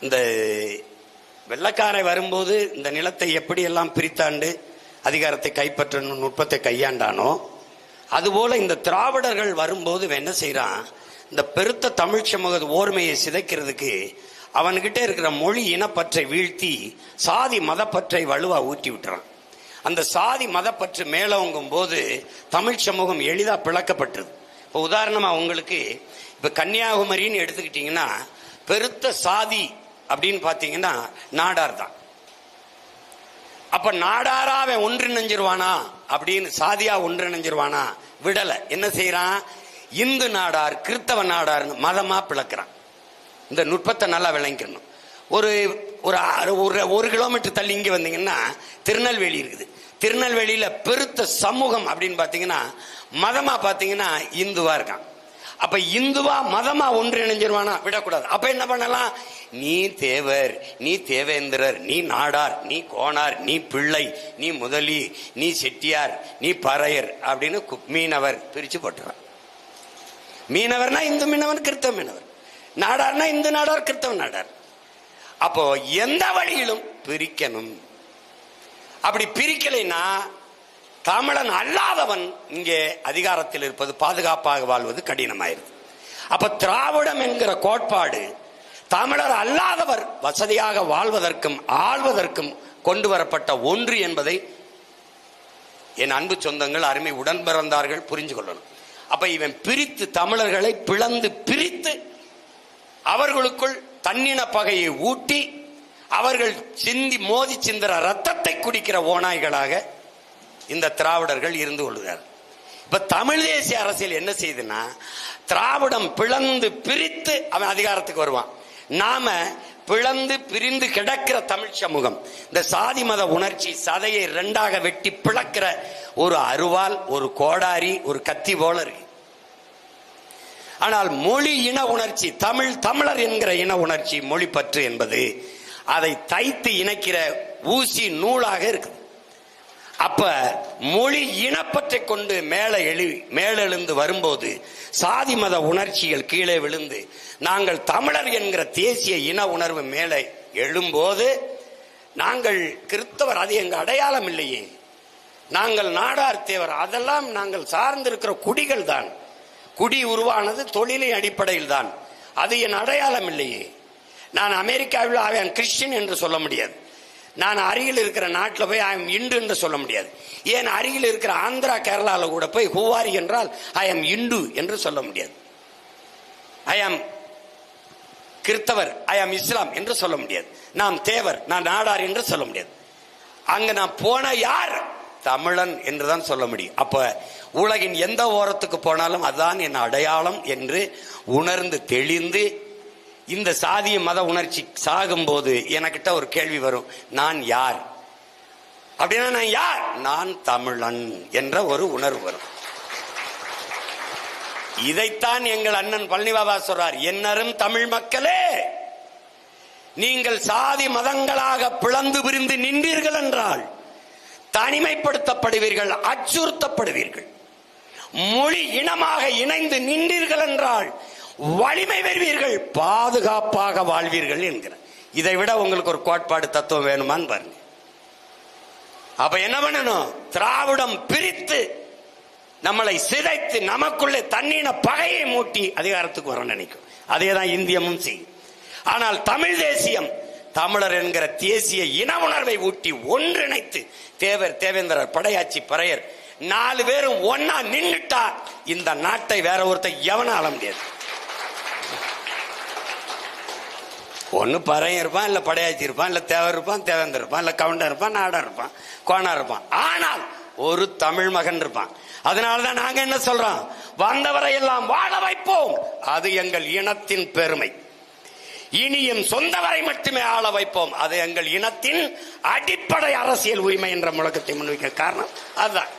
இந்த வெள்ளக்காரை வரும்போது இந்த நிலத்தை எப்படியெல்லாம் பிரித்தாண்டு அதிகாரத்தை கைப்பற்றணும் நுட்பத்தை கையாண்டானோ அதுபோல இந்த திராவிடர்கள் வரும்போது என்ன செய்யறான் இந்த பெருத்த தமிழ் சமூக ஓர்மையை சிதைக்கிறதுக்கு அவன்கிட்ட இருக்கிற மொழி இனப்பற்றை வீழ்த்தி சாதி மதப்பற்றை வலுவா ஊற்றி விட்டுறான். அந்த சாதி மதப்பற்று மேலோங்கும் போது தமிழ் சமூகம் எளிதா பிளக்கப்பட்டது. இப்போ உதாரணமா உங்களுக்கு இப்ப கன்னியாகுமரின்னு எடுத்துக்கிட்டீங்கன்னா பெருத்த சாதி அப்படின்னு பாத்தீங்கன்னா நாடார் தான். அப்ப நாடாரா அவன் ஒன்றிணைஞ்சிருவானா? அப்படின்னு சாதியா ஒன்றிணைஞ்சிருவானா? விடல. என்ன செய்யறான்? இந்து நாடார் கிறிஸ்தவ நாடார்னு மதமா பிளக்குறான். இந்த நுட்பத்தை நல்லா விளங்கிக்கணும். ஒரு ஒரு அரை- ஒரு ஒரு கிலோமீட்டர் தள்ளி இங்கே வந்தீங்கன்னா திருநெல்வேலி இருக்குது. திருநெல்வேலியில் பெருத்த சமூகம் அப்படின்னு பார்த்தீங்கன்னா மதமாக பார்த்தீங்கன்னா இந்துவாக இருக்கான். அப்ப இந்துவா மதமா ஒன்றிணைஞ்சிருவானா? விடக்கூடாது. அப்ப என்ன பண்ணலாம்? நீ தேவர் நீ தேவேந்திரர் நீ நாடார் நீ கோணார் நீ பிள்ளை நீ முதலி நீ செட்டியார் நீ பறையர் அப்படின்னு மீனவர் பிரிச்சு போட்டுறான் மீனவர்னா இந்து மீனவர் கிறிஸ்தவ மீனவர். நாடார்னா இந்து நாடார் கிறிஸ்தவ நாடார். அப்போ எந்த வழியிலும் பிரிக்கணும். அப்படி பிரிக்கலைன்னா தமிழன் அல்லாதவன் இங்கே அதிகாரத்தில் இருப்பது பாதுகாப்பாக வாழ்வது கடினமாயிருது. அப்ப திராவிடம் என்கிற கோட்பாடு தமிழர் அல்லாதவர் வசதியாக வாழ்வதற்கும் ஆழ்வதற்கும் கொண்டு வரப்பட்ட ஒன்று என்பதை என் அன்பு சொந்தங்கள் அருமை உடன் பிறந்தார்கள் புரிஞ்சு கொள்ளணும். அப்ப இவன் பிரித்து தமிழர்களை பிளந்து பிரித்து அவர்களுக்குள் தன்னின பகையை ஊட்டி அவர்கள் சிந்தி மோதி சிந்திர ரத்தத்தை குடிக்கிற ஓநாய்களாக இந்த திராவிடர்கள் இருந்து கொள்கிறார். இப்ப தமிழ் தேசிய அரசியல் என்ன செய்யுதுன்னா திராவிடம் பிளந்து பிரித்து அவன் அதிகாரத்துக்கு வருவான். நாம பிளந்து பிரிந்து கிடக்கிற தமிழ் சமூகம் இந்த சாதி மத உணர்ச்சி சதையை ரெண்டாக வெட்டி பிளக்கிற ஒரு அருவால் ஒரு கோடாரி ஒரு கத்தி போல இருக்கு. ஆனால் மொழி இன உணர்ச்சி தமிழ் தமிழர் என்கிற இன உணர்ச்சி மொழி பற்று என்பது அதை தைத்து இணைக்கிற ஊசி நூலாக இருக்குது. அப்ப மொழி இனப்பற்றை கொண்டு மேலே எழு மேலெழுந்து வரும்போது சாதி மத உணர்ச்சிகள் கீழே விழுந்து நாங்கள் தமிழர் என்கிற தேசிய இன உணர்வு மேலே எழும்போது நாங்கள் கிறிஸ்தவர் அது எங்க அடையாளம் இல்லையே. நாங்கள் நாடார் தேவர் அதெல்லாம் நாங்கள் சார்ந்திருக்கிற குடிகள் தான். குடி உருவானது தொழிலின் அடிப்படையில் தான். அது என் அடையாளம் இல்லையே. நான் அமெரிக்காவில் அவன் கிறிஸ்டின் என்று சொல்ல முடியாது. நான் அருகில் இருக்கிற நாட்டில் போய் ஐ எம் இண்டு என்று சொல்ல முடியாது. ஏன் அருகில் இருக்கிற ஆந்திரா கேரளாவில் கூட போய் ஹூவாரி என்றால் ஐ எம் இண்டு என்று சொல்ல முடியாது. ஐ ஆம் கிறிஸ்தவர் ஐ ஆம் இஸ்லாம் என்று சொல்ல முடியாது. நாம் தேவர் நான் நாடார் என்று சொல்ல முடியாது. அங்க நான் போன யார்? தமிழன் என்று தான் சொல்ல முடியும். அப்ப உலகின் எந்த ஓரத்துக்கு போனாலும் அதுதான் என் அடையாளம் என்று உணர்ந்து தெளிந்து இந்த சாதிய மத உணர்ச்சி சாகும்போது எனக்கிட்ட ஒரு கேள்வி வரும். நான் யார்? அப்படின்னா நான் யார்? நான் தமிழன் என்ற ஒரு உணர்வு வரும். இதைத்தான் எங்கள் அண்ணன் பழனிபாபா சொல்றார். என்னரும் தமிழ் மக்களே நீங்கள் சாதி மதங்களாக பிளந்து பிரிந்து நின்றீர்கள் என்றால் தனிமைப்படுத்தப்படுவீர்கள் அச்சுறுத்தப்படுவீர்கள். மொழி இனமாக இணைந்து நின்றீர்கள் என்றால் வலிமை பெறுவீர்கள் பாதுகாப்பாக வாழ்வீர்கள் என்கிற இதை விட உங்களுக்கு ஒரு கோட்பாடு தத்துவம் வேணுமான்னு பாருங்க. அப்ப என்ன பண்ணணும்? திராவிடம் பிரித்து நம்மளை சிதைத்து நமக்குள்ளே தண்ணீன பகையை மூட்டி அதிகாரத்துக்கு வர நினைக்கும். அதே தான் இந்தியமும் செய்யும். ஆனால் தமிழ் தேசியம் தமிழர் என்கிற தேசிய இன உணர்வை ஊட்டி ஒன்றிணைத்து தேவர் தேவேந்திரர் படையாச்சி பறையர் நாலு பேரும் ஒன்னா நின்றுட்டா இந்த நாட்டை வேற ஒருத்தர் எவனும் ஆள முடியாது. ஒன்னு பறையன் இருப்பான் இல்ல படையாச்சி இருப்பான் இல்ல தேவர் இருப்பான் தேவேந்தர் இருப்பான் இல்ல கவுண்டர் இருப்பான் நாடர் இருப்பான் கோணா இருப்பான். ஆனால் ஒரு தமிழ் மகன் இருப்பான். அதனாலதான் நாங்க என்ன சொல்றோம்? வந்தவரை எல்லாம் வாழ வைப்போம். அது எங்கள் இனத்தின் பெருமை. இனியும் சொந்தவரை மட்டுமே ஆள வைப்போம். அது எங்கள் இனத்தின் அடிப்படை அரசியல் உரிமை என்ற முழக்கத்தை முன்வைக்க காரணம் அதுதான்.